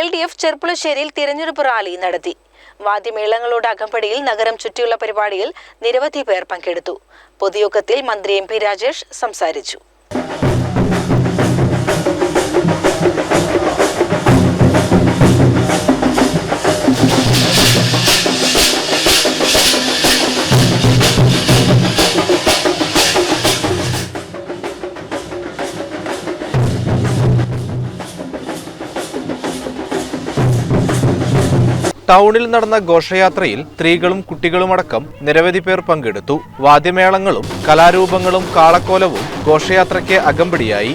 L D F ചെർപ്പുളശ്ശേരിയിൽ തിരഞ്ഞെടുപ്പ് rally നടത്തി. വാദ്യമേളങ്ങളുടെ അകമ്പടിയിൽ നഗരം ചുറ്റിയുള്ള പരിപാടിയിൽ നിരവധി പേർ പങ്കെടുത്തു. പൊതുയോഗത്തിൽ മന്ത്രി എം പി രാജേഷ് സംസാരിച്ചു. ടൗണിൽ നടന്ന ഘോഷയാത്രയിൽ സ്ത്രീകളും കുട്ടികളുമടക്കം നിരവധി പേർ പങ്കെടുത്തു. വാദ്യമേളങ്ങളും കലാരൂപങ്ങളും കാളക്കോലവും ഘോഷയാത്രയ്ക്ക് അകമ്പടിയായി.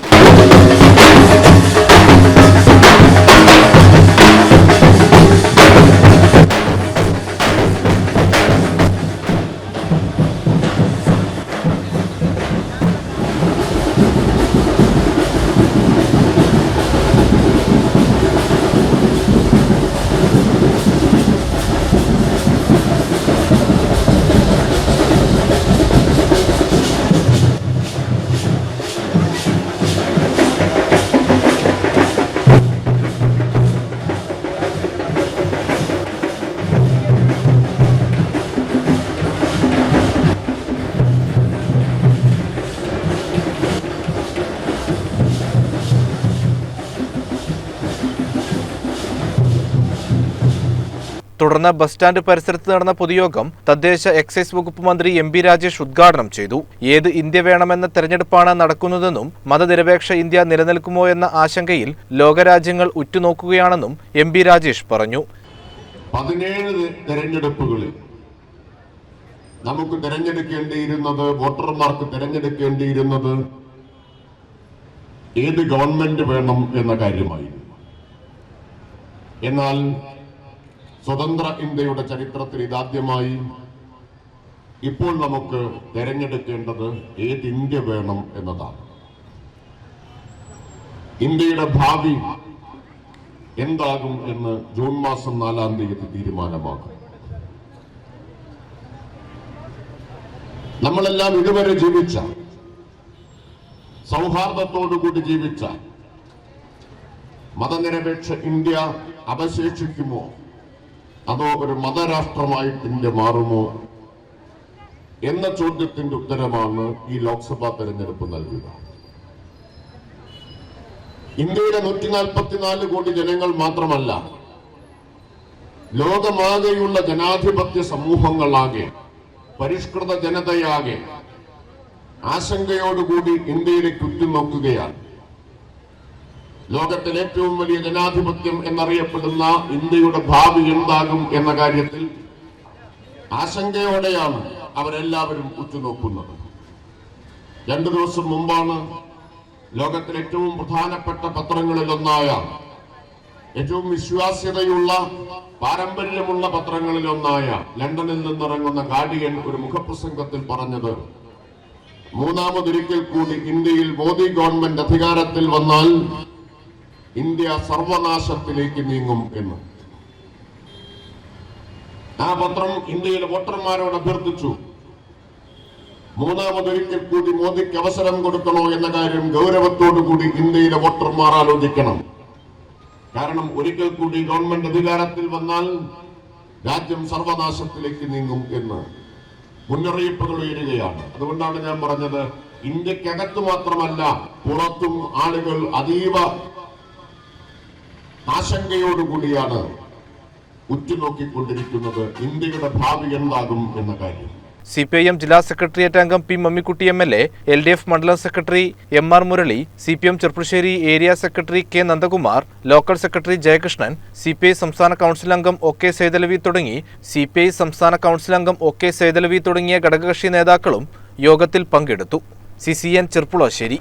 തുടർന്ന് ബസ് സ്റ്റാൻഡ് പരിസരത്ത് നടന്ന പൊതുയോഗം തദ്ദേശ എക്സൈസ് വകുപ്പ് മന്ത്രി എം രാജേഷ് ഉദ്ഘാടനം ചെയ്തു. ഏത് ഇന്ത്യ വേണമെന്ന തെരഞ്ഞെടുപ്പാണ് നടക്കുന്നതെന്നും മതനിരപേക്ഷ ഇന്ത്യ നിലനിൽക്കുമോ എന്ന ആശങ്കയിൽ ലോകരാജ്യങ്ങൾ ഉറ്റുനോക്കുകയാണെന്നും എം രാജേഷ് പറഞ്ഞു. പതിനേഴ് തെരഞ്ഞെടുപ്പുകളിൽ നമുക്ക് തിരഞ്ഞെടുക്കേണ്ടിയിരുന്നത് വോട്ടർമാർക്ക് തിരഞ്ഞെടുക്കേണ്ടിയിരുന്നത് ഏത് ഗവൺമെന്റ് വേണം എന്ന കാര്യമായിരുന്നു. എന്നാൽ സ്വതന്ത്ര ഇന്ത്യയുടെ ചരിത്രത്തിൽ ഇതാദ്യമായി ഇപ്പോൾ നമുക്ക് തിരഞ്ഞെടുക്കേണ്ടത് ഏത് ഇന്ത്യ വേണം എന്നതാണ്. ഇന്ത്യയുടെ ഭാവി എന്താകും എന്ന് ജൂൺ മാസം നാലാം തീയതി തീരുമാനമാകും. നമ്മളെല്ലാം ഇതുവരെ ജീവിച്ച സൗഹാർദ്ദത്തോടുകൂടി ജീവിച്ച മതനിരപേക്ഷ ഇന്ത്യ അവശേഷിക്കുമോ അതോ ഒരു മതരാഷ്ട്രമായിട്ട് ഇന്ത്യ മാറുമോ എന്ന ചോദ്യത്തിന്റെ ഉത്തരമാണ് ഈ ലോക്സഭാ തെരഞ്ഞെടുപ്പ് നൽകുക ഇന്ത്യയിലെ നൂറ്റി നാൽപ്പത്തിനാല് കോടി ജനങ്ങൾ മാത്രമല്ല ലോകമാകെയുള്ള ജനാധിപത്യ സമൂഹങ്ങളാകെ പരിഷ്കൃത ജനതയാകെ ആശങ്കയോടുകൂടി ഇന്ത്യയിലേക്ക് ഉറ്റുനോക്കുകയാണ്. ലോകത്തിലെ ഏറ്റവും വലിയ ജനാധിപത്യം എന്നറിയപ്പെടുന്ന ഇന്ത്യയുടെ ഭാവി എന്താകും എന്ന കാര്യത്തിൽ ആശങ്കയോടെയാണ് അവരെല്ലാവരും ഉറ്റുനോക്കുന്നത്. രണ്ടു ദിവസം മുമ്പാണ് ലോകത്തിലെ ഏറ്റവും പ്രധാനപ്പെട്ട പത്രങ്ങളിലൊന്നായ ഏറ്റവും വിശ്വാസ്യതയുള്ള പാരമ്പര്യമുള്ള പത്രങ്ങളിലൊന്നായ ലണ്ടനിൽ നിന്നിറങ്ങുന്ന ഗാർഡിയൻ ഒരു മുഖപ്രസംഗത്തിൽ പറഞ്ഞത് മൂന്നാമതൊരിക്കൽ കൂടി ഇന്ത്യയിൽ മോദി ഗവൺമെന്റ് അധികാരത്തിൽ വന്നാൽ ഇന്ത്യ സർവനാശത്തിലേക്ക് നീങ്ങും എന്ന്. ആ പത്രം ഇന്ത്യയിലെ വോട്ടർമാരോട് അഭ്യർത്ഥിച്ചു. മൂന്നാമതൊരിക്കൽ കൂടി മോദിക്ക് അവസരം കൊടുക്കണോ എന്ന കാര്യം ഗൗരവത്തോടു കൂടി ഇന്ത്യയിലെ വോട്ടർമാർ ആലോചിക്കണം. കാരണം ഒരിക്കൽ കൂടി ഗവൺമെന്റ് അധികാരത്തിൽ വന്നാൽ രാജ്യം സർവനാശത്തിലേക്ക് നീങ്ങും എന്ന്. മുന്നറിയിപ്പുകൾ ഉയരുകയാണ്. അതുകൊണ്ടാണ് ഞാൻ പറഞ്ഞത് ഇന്ത്യക്കകത്ത് മാത്രമല്ല പുറത്തും ആളുകൾ അതീവ ആശങ്കയോടുകൂടിയാണ് ഉറ്റുനോക്കിക്കൊണ്ടിരിക്കുന്നത് ഇന്ത്യയുടെ ഭാവി എന്താകും എന്ന കാര്യം. സി പി ഐ എം ജില്ലാ സെക്രട്ടേറിയറ്റ് അംഗം P Mammikkutty M L A L D F മണ്ഡലം secretary M R Murali C P M Cherpulassery area secretary K Nandakumar local secretary Jayakrishnan C P I സംസ്ഥാന council അംഗം O K Saithalavi തുടങ്ങി C P I സംസ്ഥാന council അംഗം O K Saithalavi തുടങ്ങിയ ഘടകകക്ഷി നേതാക്കളും യോഗത്തിൽ പങ്കെടുത്തു. C C N Cherpulassery